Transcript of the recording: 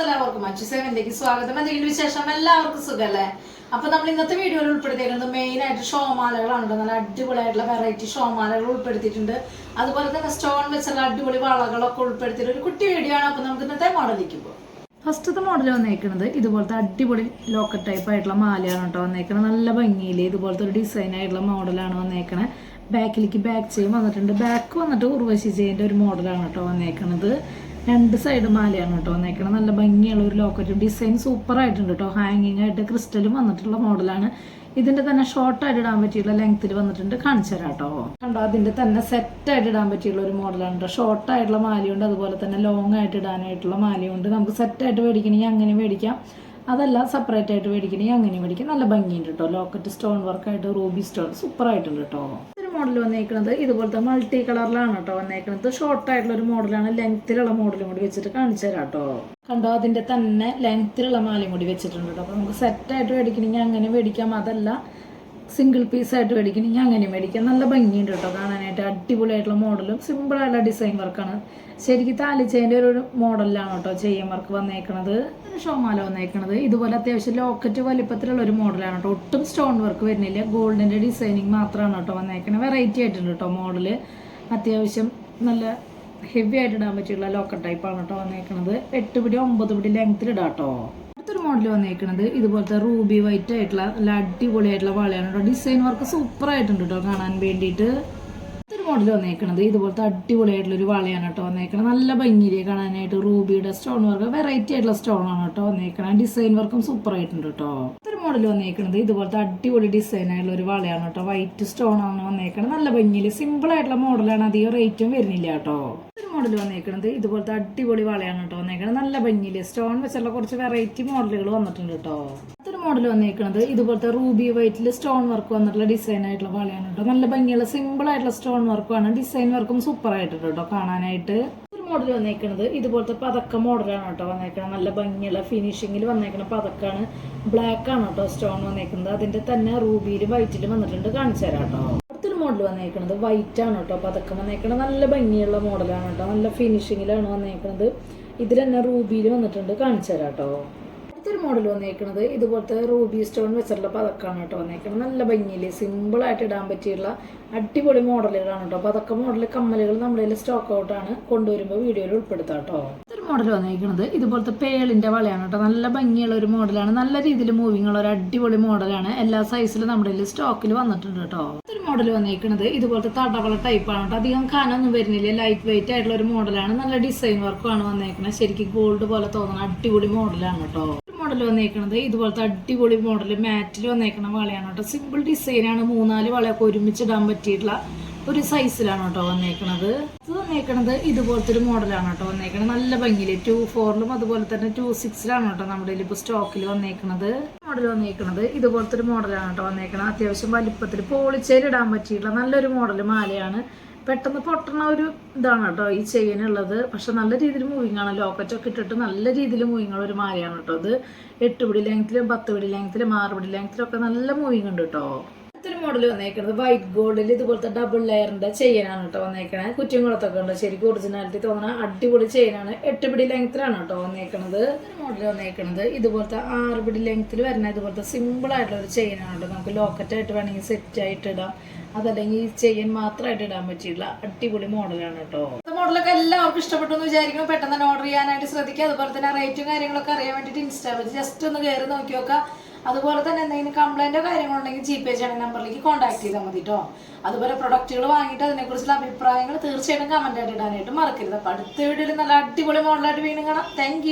എല്ലാവർക്കും അച്ചു സേവനിലേക്ക് സ്വാഗതം. എന്തെങ്കിലും വിശേഷം? എല്ലാവർക്കും സുഖല്ലേ? അപ്പൊ നമ്മൾ ഇന്നത്തെ വീഡിയോയിൽ ഉൾപ്പെടുത്തിയിരിക്കുന്നത് മെയിൻ ആയിട്ട് ഷോമാലകളാണ് നല്ല അടിപൊളിയായിട്ടുള്ള വെറൈറ്റി ഷോമാലകൾ ഉൾപ്പെടുത്തിയിട്ടുണ്ട്. അതുപോലെ തന്നെ സ്റ്റോൺ വെച്ചുള്ള അടിപൊളി വളകളൊക്കെ ഉൾപ്പെടുത്തിയിട്ട് ഒരു കുട്ടി വീഡിയോ ആണ്. അപ്പൊ നമുക്ക് ഇന്നത്തെ മോഡലിലേക്ക് പോകും ഫസ്റ്റത്തെ മോഡൽ വന്നേക്കുന്നത് ഇതുപോലത്തെ അടിപൊളി ലോക്കറ്റ് ടൈപ്പ് ആയിട്ടുള്ള മാലയാണ് കേട്ടോ വന്നേക്കുന്നത് നല്ല ഭംഗിയിൽ ഇതുപോലത്തെ ഒരു ഡിസൈൻ ആയിട്ടുള്ള മോഡലാണ് വന്നേക്കണത്. ബാക്കിലേക്ക് ബാക്ക് ചെയിൻ വന്നിട്ടുണ്ട്. ബാക്ക് വന്നിട്ട് ഉർവശി ചെയിന്റെ ഒരു മോഡലാണ് കേട്ടോ വന്നേക്കണത്. രണ്ട് സൈഡ് മാലയാണ് കേട്ടോ വന്നേക്കണത് നല്ല ഭംഗിയുള്ള ഒരു ലോക്കറ്റും ഡിസൈൻ സൂപ്പർ ആയിട്ടുണ്ട് കേട്ടോ. ഹാങ്ങിങ് ആയിട്ട് ക്രിസ്റ്റലും വന്നിട്ടുള്ള മോഡലാണ് ഇതിന്റെ തന്നെ ഷോർട്ട് ആയിട്ട് ഇടാൻ പറ്റിയുള്ള ലെങ്ത്തിൽ വന്നിട്ടുണ്ട്. കാണിച്ചു തരാം കേട്ടോ. കണ്ടോ അതിന്റെ തന്നെ സെറ്റ് ആയിട്ട് ഇടാൻ പറ്റിയുള്ള ഒരു മോഡലാണ് കേട്ടോ. ഷോർട്ട് ആയിട്ടുള്ള മാലയുണ്ട് അതുപോലെ തന്നെ ലോങ് ആയിട്ട് ഇടാനായിട്ടുള്ള മാലയുണ്ട് നമുക്ക് സെറ്റ് ആയിട്ട് മേടിക്കണമെങ്കിൽ അങ്ങനെ മേടിക്കാം. അതല്ല സെപ്പറേറ്റ് ആയിട്ട് മേടിക്കണമെങ്കിൽ അങ്ങനെ മേടിക്കാം. നല്ല ഭംഗിയുണ്ട് കേട്ടോ. ലോക്കറ്റ് സ്റ്റോൺ വർക്ക് ആയിട്ട് റൂബി സ്റ്റോൺ സൂപ്പർ ആയിട്ടുണ്ട് കേട്ടോ. മോഡൽ വന്നേക്കുന്നത് ഇതുപോലത്തെ മൾട്ടി കളറിലാണ് കേട്ടോ വന്നേക്കുന്നത് ഷോർട്ട് ആയിട്ടുള്ള ഒരു മോഡലാണ് ലെങ്ത്തിലുള്ള മോഡലും കൂടി വെച്ചിട്ട് കാണിച്ചു തരാം കേട്ടോ കണ്ടോ? അതിന്റെ തന്നെ ലെങ്ത്തിലുള്ള മാലയും കൂടി വെച്ചിട്ടുണ്ട് കേട്ടോ അപ്പോൾ നമുക്ക് സെറ്റ് ആയിട്ട് മേടിക്കണമെങ്കിൽ അങ്ങനെ മേടിക്കാം. അതല്ല സിംഗിൾ പീസ് ആയിട്ട് ഞാൻ അങ്ങനെ മേടിക്കാം. നല്ല ഭംഗിയുണ്ട് കേട്ടോ കാണാനായിട്ട്. അടിപൊളിയായിട്ടുള്ള മോഡലും സിമ്പിൾ ആയിട്ടുള്ള ഡിസൈൻ വർക്കാണ് ശരിക്കും താലിച്ചേന്റെ ഒരു മോഡലിലാണ് കേട്ടോ ചെയ്യാൻ വർക്ക് വന്നേക്കണത്. ഷോമാല വന്നേക്കണത്. ഇതുപോലെ അത്യാവശ്യം ലോക്കറ്റ് വലിപ്പത്തിലുള്ള ഒരു മോഡലാണ് കേട്ടോ. ഒട്ടും സ്റ്റോൺ വർക്ക് വരുന്നില്ല. ഗോൾഡിന്റെ ഡിസൈനിങ് മാത്രമാണ് കേട്ടോ വന്നേക്കണത്. വെറൈറ്റി ആയിട്ടുണ്ട് കേട്ടോ മോഡൽ. അത്യാവശ്യം നല്ല ഹെവി ആയിട്ട് ഇടാൻ പറ്റിയുള്ള ലോക്കറ്റ് ടൈപ്പാണ് കേട്ടോ വന്നേക്കണത്. എട്ട് പിടി ഒമ്പത് പിടി ലെങ്ത്തിൽ ഇടാം കേട്ടോ. അടുത്തൊരു മോഡൽ വന്നേക്കണത്. ഇതുപോലത്തെ റൂബി വൈറ്റ് ആയിട്ടുള്ള നല്ല അടിപൊളിയായിട്ടുള്ള വളയാണ് കേട്ടോ ഡിസൈൻ വർക്ക് സൂപ്പർ ആയിട്ടുണ്ട് കേട്ടോ കാണാൻ വേണ്ടിയിട്ട്. അടുത്തൊരു മോഡൽ വന്നേക്കണത് ഇതുപോലത്തെ അടിപൊളിയായിട്ടുള്ള ഒരു വളയാണ് കേട്ടോ വന്നേക്കണത്. നല്ല ഭംഗിയിലേ കാണാനായിട്ട് റൂബിയുടെ സ്റ്റോൺ വർക്ക് വെറൈറ്റി ആയിട്ടുള്ള സ്റ്റോൺ ആണ് കേട്ടോ വന്നേക്കണത്. ഡിസൈൻ വർക്കും സൂപ്പർ ആയിട്ടുണ്ട് കേട്ടോ മോഡൽ വന്നേക്കണത്. ഇതുപോലത്തെ അടിപൊളി ഡിസൈൻ ആയിട്ടുള്ള ഒരു വളയാണ് കേട്ടോ. വൈറ്റ് സ്റ്റോൺ ആണ് വന്നേക്കണത്. നല്ല ഭംഗിയിൽ സിമ്പിൾ ആയിട്ടുള്ള മോഡലാണ് അധികം റേറ്റും വരുന്നില്ല കേട്ടോ. ഒരു മോഡൽ വന്നേക്കണത്. ഇതുപോലത്തെ അടിപൊളി വളയാണ് കേട്ടോ വന്നേക്കണത്. നല്ല ഭംഗിയിൽ സ്റ്റോൺ വെച്ചുള്ള കുറച്ച് വെറൈറ്റി മോഡലുകൾ വന്നിട്ടുണ്ട് കേട്ടോ. അടുത്തൊരു മോഡൽ വന്നേക്കണത്. ഇതുപോലത്തെ റൂബി വൈറ്റിൽ സ്റ്റോൺ വർക്ക് വന്നിട്ടുള്ള ഡിസൈൻ ആയിട്ടുള്ള വളയാണ് കേട്ടോ. നല്ല ഭംഗിയുള്ള സിമ്പിൾ ആയിട്ടുള്ള സ്റ്റോൺ വർക്കുമാണ് ഡിസൈൻ വർക്കും സൂപ്പർ ആയിട്ടുണ്ട് കേട്ടോ കാണാനായിട്ട്. മോഡൽ വന്നേക്കണത്. ഇതുപോലത്തെ പതക്ക മോഡലാണ് കേട്ടോ വന്നേക്കണത്. നല്ല ഭംഗിയുള്ള ഫിനിഷിങ്ങിൽ വന്നേക്കണ പതക്കാണ്. ബ്ലാക്ക് ആണ് കേട്ടോ സ്റ്റോൺ വന്നേക്കുന്നത്. അതിന്റെ തന്നെ റൂബിയിലും വൈറ്റിലും വന്നിട്ടുണ്ട്. കാണിച്ചു തരാം കേട്ടോ. അടുത്തൊരു മോഡൽ വന്നേക്കുന്നത് വൈറ്റ് ആണ് കേട്ടോ. പതക്കം വന്നേക്കണത്. നല്ല ഭംഗിയുള്ള മോഡലാണ് കേട്ടോ. നല്ല ഫിനിഷിങ്ങിലാണ് വന്നേക്കുന്നത് ഇതിൽ തന്നെ റൂബിയിൽ വന്നിട്ടുണ്ട്. കാണിച്ചു തരാം കേട്ടോ. അടുത്തൊരു മോഡൽ വന്നേക്കുന്നത് ഇതുപോലത്തെ റൂബി സ്റ്റോൺ വെച്ചിട്ടുള്ള പതക്കാണ് കേട്ടോ വന്നേക്കുന്നത് നല്ല ഭംഗിയിൽ സിമ്പിളായിട്ട് ഇടാൻ പറ്റിയുള്ള അടിപൊളി മോഡലുകളാണ് കേട്ടോ. പതക്ക മോഡൽ കമ്മലുകൾ നമ്മുടെ കയ്യിൽ സ്റ്റോക്ക് ഔട്ടാണ് കൊണ്ടുവരുമ്പോൾ വീഡിയോയിൽ ഉൾപ്പെടുത്താം കേട്ടോ. ഒരു മോഡൽ വന്നേക്കുന്നത് ഇതുപോലത്തെ പേളിന്റെ വളയാണ് കേട്ടോ. നല്ല ഭംഗിയുള്ള ഒരു മോഡലാണ് നല്ല രീതിയിൽ മൂവിങ് ഉള്ള ഒരു അടിപൊളി മോഡലാണ് എല്ലാ സൈസിലും നമ്മുടെ കയ്യിൽ സ്റ്റോക്കിൽ വന്നിട്ടുണ്ട് കേട്ടോ. ഒരു മോഡൽ വന്നേക്കുന്നത് ഇതുപോലത്തെ തടവള ടൈപ്പാണ് കേട്ടോ. അധികം കനൊന്നും വരുന്നില്ല. ലൈറ്റ് വെയിറ്റ് ആയിട്ടുള്ള ഒരു മോഡലാണ് നല്ല ഡിസൈൻ വർക്കുമാണ് വന്നേക്കുന്നത് ശരിക്കും ഗോൾഡ് പോലെ തോന്നുന്ന അടിപൊളി മോഡലാണ് കേട്ടോ. മോഡൽ വന്നേക്കണത്. ഇതുപോലത്തെ അടിപൊളി മോഡൽ മാറ്റിൽ വന്നേക്കണ വളയാണ് കേട്ടോ. സിമ്പിൾ ഡിസൈനാണ് മൂന്നാൽ വളയൊക്കെ ഒരുമിച്ച് ഇടാൻ പറ്റിയിട്ടുള്ള ഒരു സൈസിലാണ് കേട്ടോ വന്നേക്കണത്. ഇത് വന്നേക്കണത് ഇതുപോലത്തെ ഒരു മോഡലാണ് കേട്ടോ വന്നേക്കണത്. നല്ല ഭംഗിയിൽ ടു ഫോറിലും അതുപോലെ തന്നെ ടു സിക്സിലാണ് കേട്ടോ നമ്മുടെ ഇപ്പൊ സ്റ്റോക്കിൽ വന്നേക്കണത്. മോഡൽ വന്നേക്കണത് ഇതുപോലത്തെ ഒരു മോഡലാണ് കേട്ടോ വന്നേക്കണത്. അത്യാവശ്യം വലിപ്പത്തിൽ പോളിച്ചേൽ ഇടാൻ പറ്റിയിട്ടുള്ള നല്ലൊരു മോഡൽ മാലയാണ്. പെട്ടെന്ന് പൊട്ടണ ഒരു ഇതാണ് കേട്ടോ ഈ ചെയിനുള്ളത്. പക്ഷെ നല്ല രീതിയിൽ മൂവിങ് ആണ്. ലോക്കറ്റ് ഒക്കെ ഇട്ടിട്ട് നല്ല രീതിയിൽ മൂവിങ് ഉള്ള ഒരു മാലയാണ് കേട്ടോ അത് എട്ട് പിടി ലെങ്ത്തിലും പത്ത് പിടി ലെങ്ത്തിലും ആറ് പിടി ലെങ്ത്തിലും ഒക്കെ നല്ല മൂവിങ് ഉണ്ട് കേട്ടോ. അടുത്തൊരു മോഡൽ വന്നേക്കുന്നത് വൈറ്റ് ഗോൾഡിൽ ഇതുപോലത്തെ ഡബിൾ ലെയറിന്റെ ചെയിനാണ് കേട്ടോ വന്നേക്കണത് കുറ്റിയംകുളത്തൊക്കെ ഉണ്ട്. ശരിക്കും ഒറിജിനാലിറ്റി തോന്നുന്ന അടിപൊളി ചെയിനാണ് എട്ട് പിടി ലെങ്ത്തിലാണ് കേട്ടോ വന്നേക്കണത്. ഒരു മോഡൽ വന്നേക്കണത്. ഇതുപോലത്തെ ആറ് പിടി ലെങ്ത്തിൽ വരുന്ന ഇതുപോലത്തെ സിമ്പിൾ ആയിട്ടുള്ള ഒരു ചെയിനാണ് കേട്ടോ നമുക്ക് ലോക്കറ്റ് ആയിട്ട് വേണമെങ്കിൽ സെറ്റ് ആയിട്ട് ഇടാം. അതല്ലെങ്കിൽ ചെയിൻ മാത്രമായിട്ട് ഇടാൻ പറ്റിയിട്ടുള്ള അടിപൊളി മോഡലാണ് കേട്ടോ മോഡലൊക്കെ എല്ലാവർക്കും ഇഷ്ടപ്പെട്ടു എന്ന് വിചാരിക്കും പെട്ടെന്ന് തന്നെ ഓർഡർ ചെയ്യാനായിട്ട് ശ്രദ്ധിക്കുക. അതുപോലെ തന്നെ റേറ്റും കാര്യങ്ങളൊക്കെ അറിയാൻ വേണ്ടിയിട്ട് ഇൻസ്റ്റാ ജസ്റ്റ് ഒന്ന് കയറി നോക്കി നോക്കുക അതുപോലെ തന്നെ എന്തെങ്കിലും കംപ്ലൈന്റ് കാര്യങ്ങളുണ്ടെങ്കിൽ ജി പേ ചെയ്യണ നമ്പറിലേക്ക് കോൺടാക്ട് ചെയ്താൽ മതി കേട്ടോ അതുപോലെ പ്രൊഡക്റ്റുകൾ വാങ്ങിയിട്ട് അതിനെക്കുറിച്ചുള്ള അഭിപ്രായങ്ങൾ തീർച്ചയായിട്ടും കമന്റ് ആയിട്ട് ഇടാനായിട്ട് മറക്കരുത്. അപ്പൊ അടുത്ത വീഡിയോയിൽ നല്ല അടിപൊളി മോഡലായിട്ട് വീണ്ടും കാണാം. താങ്ക്